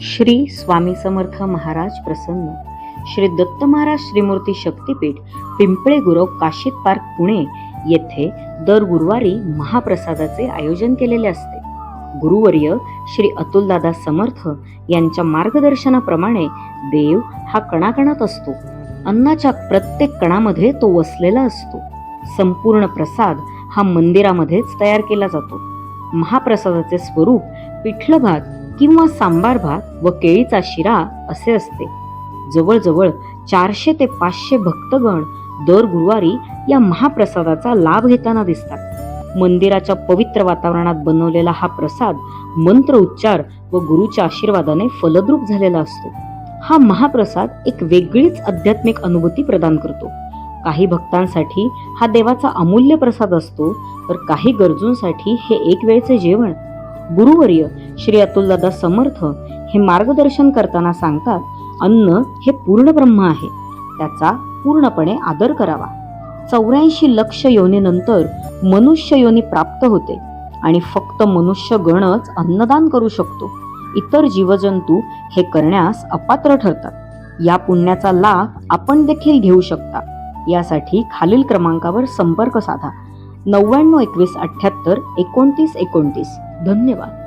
श्री स्वामी समर्थ महाराज प्रसन्न. श्री दत्त महाराज श्रीमूर्ती शक्तीपीठ पिंपळे गुरव काशीद पार्क पुणे येथे दर गुरुवारी महाप्रसादाचे आयोजन केलेले असते. गुरुवर्य श्री अतुलदादा समर्थ यांच्या मार्गदर्शनाप्रमाणे देव हा कणाकणात असतो. अन्नाच्या प्रत्येक कणामध्ये तो वसलेला असतो. संपूर्ण प्रसाद हा मंदिरामध्येच तयार केला जातो. महाप्रसादाचे स्वरूप पिठलं भात किंवा सांबार भात व केळीचा शिरा असे असते. जवळजवळ चारशे ते पाचशे भक्तगण दर गुरुवारी या महाप्रसादाचा लाभ घेताना दिसतात. मंदिराच्या पवित्र वातावरणात बनवलेला हा प्रसाद मंत्र उच्चार व गुरुच्या आशीर्वादाने फलद्रूप झालेला असतो. हा महाप्रसाद एक वेगळीच आध्यात्मिक अनुभूती प्रदान करतो. काही भक्तांसाठी हा देवाचा अमूल्य प्रसाद असतो तर काही गरजूंसाठी हे एक वेळचे जेवण. गुरुवर्य श्री अतुलदादा समर्थ हे मार्गदर्शन करताना सांगतात अन्न हे पूर्ण ब्रह्म आहे. त्याचा पूर्णपणे आदर करावा. चौऱ्याऐंशी लक्ष योनीनंतर मनुष्य योनी प्राप्त होते आणि फक्त मनुष्य गणच अन्नदान करू शकतो. इतर जीवजंतू हे करण्यास अपात्र ठरतात. या पुण्याचा लाभ आपण देखील घेऊ शकता. यासाठी खालील क्रमांकावर संपर्क साधा. नव्याण्णव एकवीस अठ्ठ्याहत्तर एकोणतीस एकोणतीस. धन्यवाद.